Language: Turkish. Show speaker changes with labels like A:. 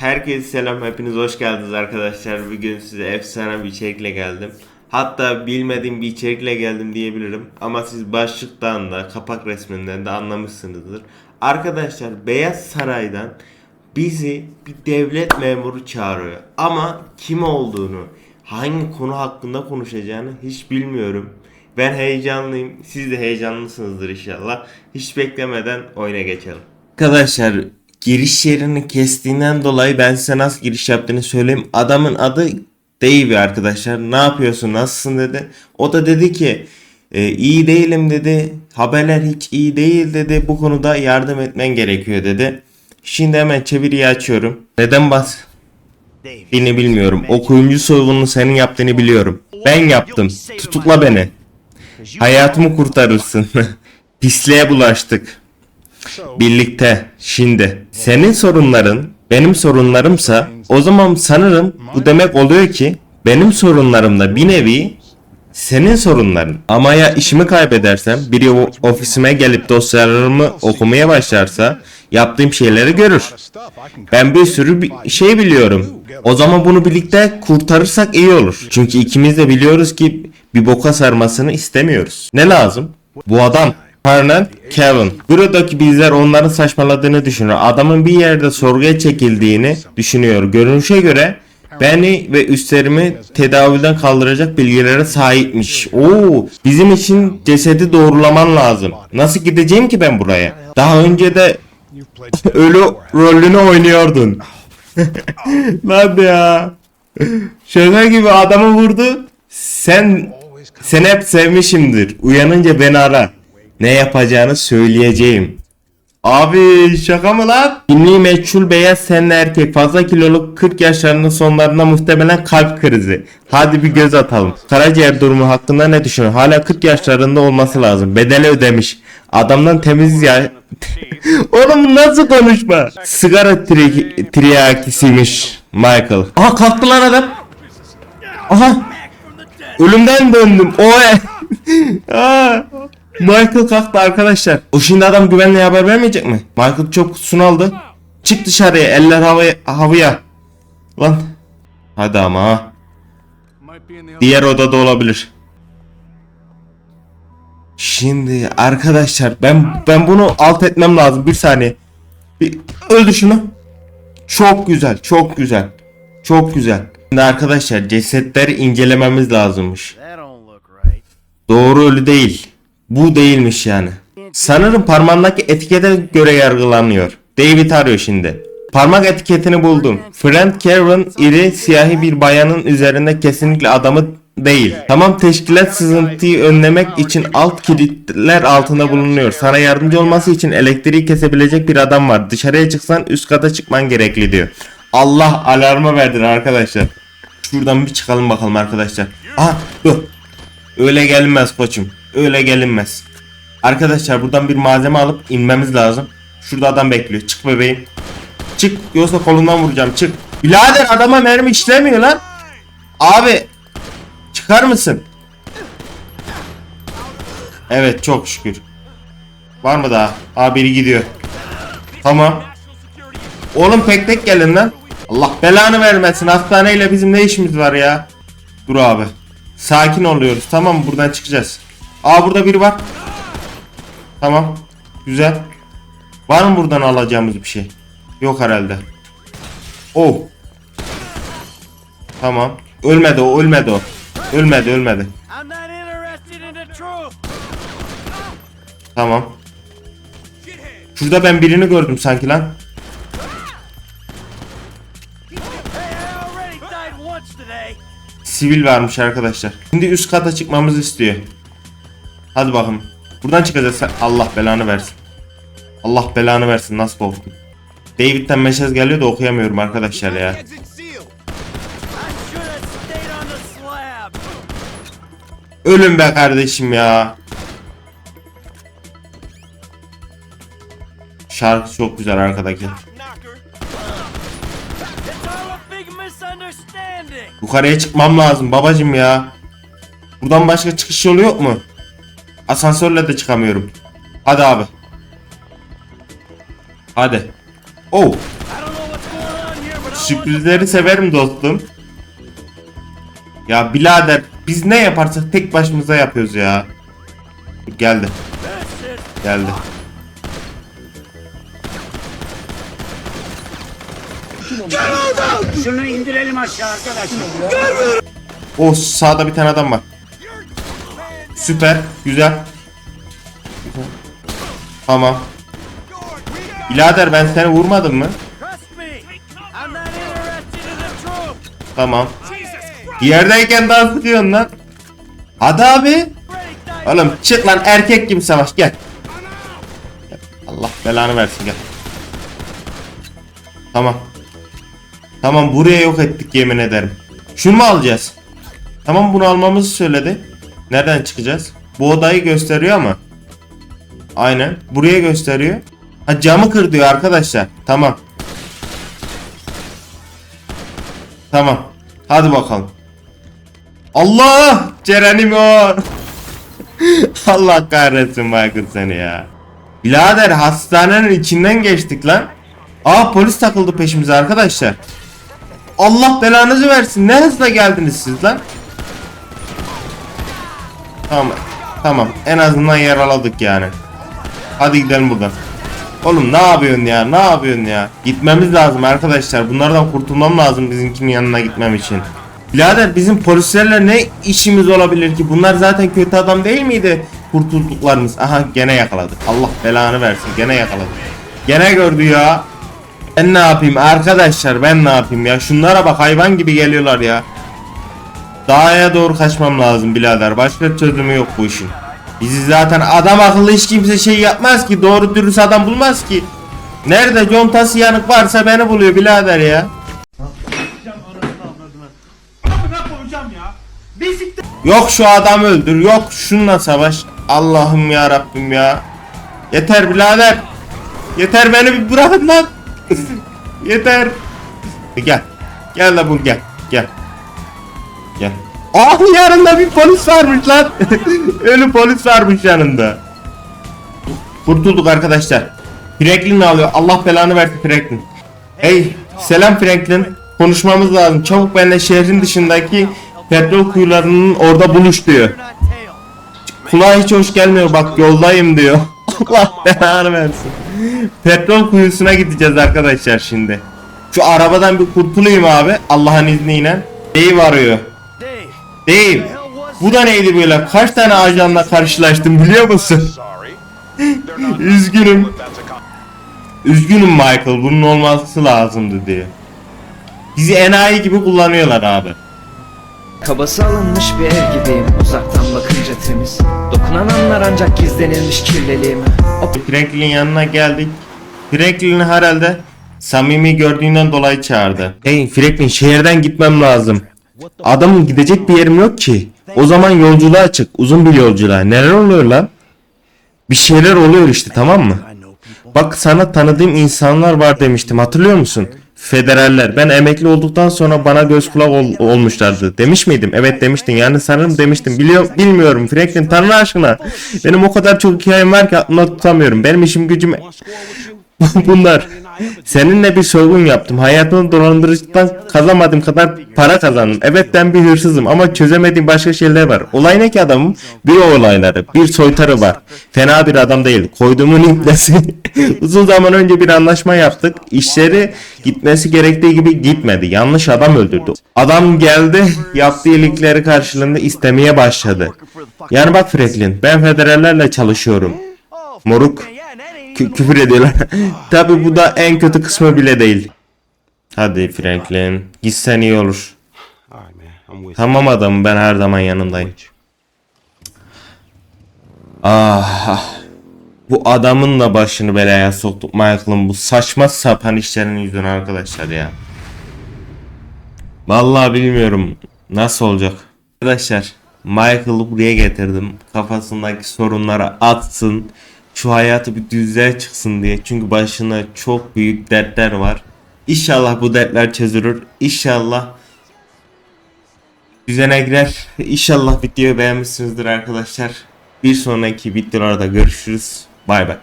A: Herkese selam, hepiniz hoş geldiniz arkadaşlar. Bugün size efsane bir içerikle geldim. Hatta bilmediğim bir içerikle geldim diyebilirim. Ama siz başlıktan da, kapak resminden de anlamışsınızdır. Arkadaşlar Beyaz Saray'dan bizi bir devlet memuru çağırıyor. Ama kim olduğunu, hangi konu hakkında konuşacağını hiç bilmiyorum. Ben heyecanlıyım. Siz de heyecanlısınızdır inşallah. Hiç beklemeden oyuna geçelim. Arkadaşlar giriş yerini kestiğinden dolayı ben size nasıl giriş yaptığını söyleyeyim. Adamın adı Davey arkadaşlar. Ne yapıyorsun nasılsın dedi. O da dedi ki "E, iyi değilim dedi. Haberler hiç iyi değil dedi. Bu konuda yardım etmen gerekiyor dedi. Şimdi hemen çeviriyi açıyorum. Neden bas? Beni bilmiyorum. O kuyumcu soygununu senin yaptığını biliyorum. Ben yaptım. Tutukla beni. Hayatımı kurtarırsın. Pisliğe bulaştık. Birlikte şimdi senin sorunların benim sorunlarımsa o zaman sanırım bu demek oluyor ki benim sorunlarım da bir nevi senin sorunların. Ama ya işimi kaybedersem biri ofisime gelip dosyalarımı okumaya başlarsa yaptığım şeyleri görür. Ben bir sürü bir şey biliyorum. O zaman bunu birlikte kurtarırsak iyi olur. Çünkü ikimiz de biliyoruz ki bir boka sarmasını istemiyoruz. Ne lazım? Bu adam. Harlan Kevin. Buradaki bizler onların saçmaladığını düşünüyor. Adamın bir yerde sorguya çekildiğini düşünüyor. Görünüşe göre beni ve üstlerimi tedavülden kaldıracak bilgilere sahipmiş. Oo, bizim için cesedi doğrulaman lazım. Nasıl gideceğim ki ben buraya? Daha önce de ölü rolünü oynuyordun. Lan ya. Şaka gibi adamı vurdu. Sen sen hep sevmişimdir. Uyanınca beni ara. Ne yapacağını söyleyeceğim. Abi şaka mı lan? Kimliği meçhul beyaz tenli erkek fazla kiloluk 40 yaşlarının sonlarında muhtemelen kalp krizi. Hadi bir göz atalım. Karaciğer durumu hakkında ne düşünüyorsun? Hala 40 yaşlarında olması lazım. Bedeli ödemiş. Adamdan temiz ya... Oğlum nasıl konuşma? Sigara tri- triyakisiymiş Michael. Aha kalktı lan adam. Aha. Ölümden döndüm. O Aa, Michael kalktı arkadaşlar. O şimdi adam güvenliğe haber vermeyecek mi? Michael çok kutusunu aldı. Çık dışarıya eller havaya. havaya. Lan. Hadi ama. Diğer odada olabilir. Şimdi arkadaşlar ben ben bunu alt etmem lazım. Bir saniye. Bir öldü şunu. Çok güzel, çok güzel. Çok güzel. Şimdi arkadaşlar cesetleri incelememiz lazımmış. Doğru ölü değil. Bu değilmiş yani. Sanırım parmağındaki etikete göre yargılanıyor. David arıyor şimdi. Parmak etiketini buldum. Friend Karen iri siyahi bir bayanın üzerinde kesinlikle adamı değil. Tamam teşkilat sızıntıyı önlemek için alt kilitler altında bulunuyor. Sana yardımcı olması için elektriği kesebilecek bir adam var. Dışarıya çıksan üst kata çıkman gerekli diyor. Allah alarma verdin arkadaşlar. Şuradan bir çıkalım bakalım arkadaşlar. Aha dur. Öyle gelinmez koçum. Öyle gelinmez. Arkadaşlar buradan bir malzeme alıp inmemiz lazım. Şurada adam bekliyor. Çık bebeğim. Çık yoksa kolundan vuracağım. Çık. Birader adama mermi işlemiyor lan. Abi çıkar mısın? Evet çok şükür. Var mı daha? Aa biri gidiyor. Tamam. Oğlum tek tek gelin lan. Allah belanı vermesin. Hastaneyle bizim ne işimiz var ya? Dur abi. Sakin oluyoruz. Tamam? Buradan çıkacağız. Aa burada biri var. Tamam. Güzel. Var mı buradan alacağımız bir şey? Yok herhalde. Oh. Tamam. Ölmedi o, ölmedi o. Ölmedi, ölmedi. Tamam. Şurada ben birini gördüm sanki lan. Sivil varmış arkadaşlar. Şimdi üst kata çıkmamızı istiyor. Hadi bakalım. Buradan çıkacağız. Allah belanı versin. Allah belanı versin. Nasıl korktum. David'den mesaj geliyor da okuyamıyorum arkadaşlar ya. Ölüm be kardeşim ya. Şarkı çok güzel arkadaki. Yukarıya çıkmam lazım babacım ya. Buradan başka çıkış yolu yok mu? Asansörle de çıkamıyorum. Hadi abi. Hadi. Oh. Sürprizleri severim dostum. Ya birader biz ne yaparsak tek başımıza yapıyoruz ya. Geldi. Geldi.
B: Şunu indirelim aşağı arkadaşlar.
A: O sağda bir tane adam var. Süper. Güzel. Tamam. Birader ben seni vurmadım mı? Tamam. Yerdeyken daha sıkıyorsun lan. Hadi abi. Oğlum çık lan erkek gibi savaş gel. Allah belanı versin gel. Tamam. Tamam buraya yok ettik yemin ederim. Şunu mu alacağız? Tamam bunu almamızı söyledi. Nereden çıkacağız? Bu odayı gösteriyor ama. Aynen. Buraya gösteriyor. Ha camı kır diyor arkadaşlar. Tamam. Tamam. Hadi bakalım. Allah! Cerenimo! Allah kahretsin Michael seni ya. Birader hastanenin içinden geçtik lan. Aa polis takıldı peşimize arkadaşlar. Allah belanızı versin. Ne hızla geldiniz siz lan? Tamam. Tamam. En azından yaraladık yani. Hadi gidelim buradan. Oğlum ne yapıyorsun ya? Ne yapıyorsun ya? Gitmemiz lazım arkadaşlar. Bunlardan kurtulmam lazım bizimkinin yanına gitmem için. Birader bizim polislerle ne işimiz olabilir ki? Bunlar zaten kötü adam değil miydi? Kurtulduklarımız. Aha gene yakaladık. Allah belanı versin. Gene yakaladık. Gene gördü ya. Ben ne yapayım arkadaşlar ben ne yapayım ya? Şunlara bak hayvan gibi geliyorlar ya. Dağa doğru kaçmam lazım birader. Başka çözümü yok bu işin. Bizi zaten adam akıllı hiç kimse şey yapmaz ki. Doğru dürüst adam bulmaz ki. Nerede contası yanık varsa beni buluyor birader ya. Yok şu adamı öldür. Yok şunla savaş. Allah'ım ya Rabbim ya. Yeter birader. Yeter beni bir bırakın lan. Yeter. Gel. Gel la bu gel. Gel. Gel. Ah yanında bir polis varmış lan. Ölü polis varmış yanında. Kurtulduk arkadaşlar. Franklin alıyor. Allah belanı versin Franklin. Hey selam Franklin. Konuşmamız lazım. Çabuk benimle şehrin dışındaki petrol kuyularının orada buluş diyor. Kulağa hiç hoş gelmiyor bak yoldayım diyor. Allah belanı versin. Petrol kuyusuna gideceğiz arkadaşlar şimdi. Şu arabadan bir kurtulayım abi Allah'ın izniyle. Dave arıyor.
C: Dave.
A: Bu da neydi böyle? Kaç tane ajanla karşılaştım biliyor musun? Üzgünüm. Üzgünüm Michael bunun olması lazımdı diye. Bizi enayi gibi kullanıyorlar abi.
D: Kabası alınmış bir ev gibiyim Uzaktan bakınca temiz Dokunan anlar ancak gizlenilmiş kirliliğime O
A: Franklin'in yanına geldik. Franklin herhalde samimi gördüğünden dolayı çağırdı. Hey Franklin şehirden gitmem lazım. Adamın gidecek bir yerim yok ki. O zaman yolculuğa çık. Uzun bir yolculuğa. Neler oluyor lan? Bir şeyler oluyor işte tamam mı? Bak sana tanıdığım insanlar var demiştim hatırlıyor musun? Federaller. Ben emekli olduktan sonra bana göz kulak ol- olmuşlardı. Demiş miydim? Evet demiştin. Yani sanırım demiştim. Biliyor, bilmiyorum. Franklin tanrı aşkına. Benim o kadar çok hikayem var ki aklımda tutamıyorum. Benim işim gücüm bunlar. Seninle bir soygun yaptım. Hayatımı dolandırıcıdan kazanmadığım kadar para kazandım. Evet ben bir hırsızım ama çözemediğim başka şeyler var. Olay ne ki adamım? Bir olayları, bir soytarı var. Fena bir adam değil. Koyduğumun iplesi. Uzun zaman önce bir anlaşma yaptık. İşleri gitmesi gerektiği gibi gitmedi. Yanlış adam öldürdü. Adam geldi, yaptığı iyilikleri karşılığında istemeye başladı. Yani bak Franklin, ben federallerle çalışıyorum. Moruk. Küfür ediyorlar. Tabi bu da en kötü kısmı bile değil. Hadi Franklin. Gitsen iyi olur. Tamam adamım ben her zaman yanındayım. Ah, ah. Bu adamın da başını belaya soktuk Michael'ın bu saçma sapan işlerinin yüzünden arkadaşlar ya. Vallahi bilmiyorum nasıl olacak. Arkadaşlar Michael'ı buraya getirdim. Kafasındaki sorunları atsın. Şu hayatı bir düzeye çıksın diye. Çünkü başına çok büyük dertler var. İnşallah bu dertler çözülür. İnşallah düzene girer. İnşallah videoyu beğenmişsinizdir arkadaşlar. Bir sonraki videolarda görüşürüz. Bay bay.